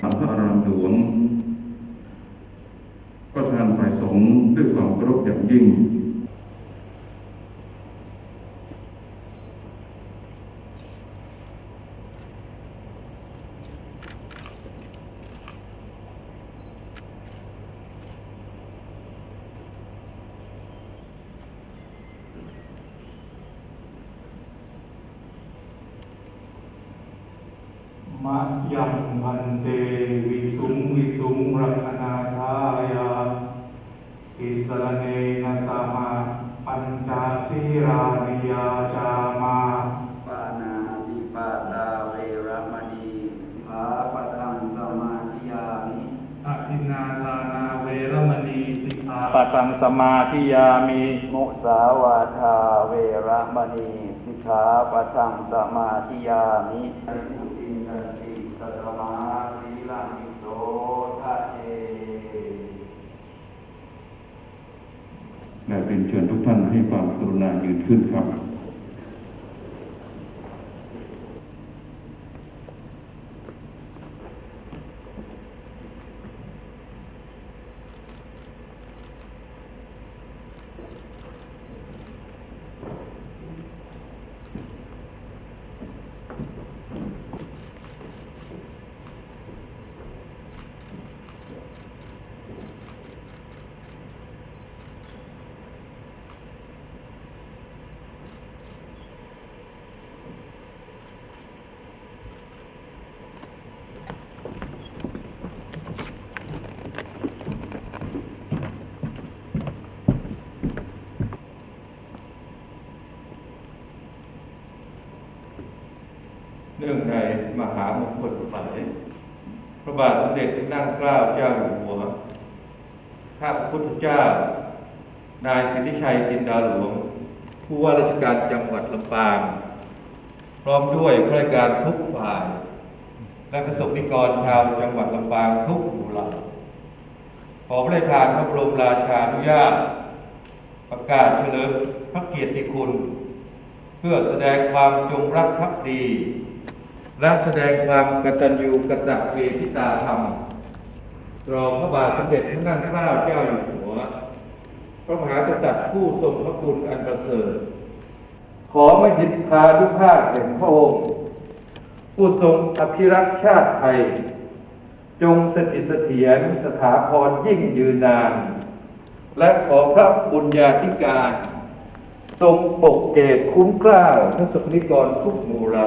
พระอารามหลวง ประธานฝ่ายสงฆ์ด้วยความเคารพอย่างยิ่ง มะยังพันเตวิสุงวิสุงรัตนาทายาอิสรเน ปะตังสมาธิยามิ มุสาวาทาเวรมณีสิกขาปะทังสมาธิยามิอุตินันติตัสมาสีลังวิโสทะเอและเป็นเชิญทุกท่านให้ความกรุณายืนขึ้นครับ เนื่องในมหามงคลสมัยพระบาทสมเด็จพระนั่งเกล้าเจ้าอยู่หัว ข้าพระพุทธเจ้า นายสิทธิชัยจินดาหลวง ผู้ว่าราชการจังหวัดลำปาง พร้อมด้วยข้าราชการทุกฝ่าย และประสบนิกรชาวจังหวัดลำปางทุกหมู่เหล่าขอพระราชทานพระบรมราชานุญาต ประกาศเฉลิมพระเกียรติคุณ เพื่อแสดงความจงรักภักดี และแสดงความกตัญญูกตเวทิตาธรรม รองพระบาทสมเด็จพระนั่งเกล้าเจ้าอยู่หัว พระมหากษัตริย์ผู้ทรงพระคุณอันประเสริฐ ขอไม่หินพานุภาพแห่งพระองค์ ผู้ทรงอภิรักษ์ชาติไทย จงสถิตเสถียรสถาพรยิ่งยืนนาน และขอพระบุญญาธิการ ทรงปกเกตคุ้มกล้าพระสกนิกรทุกหมู่เรา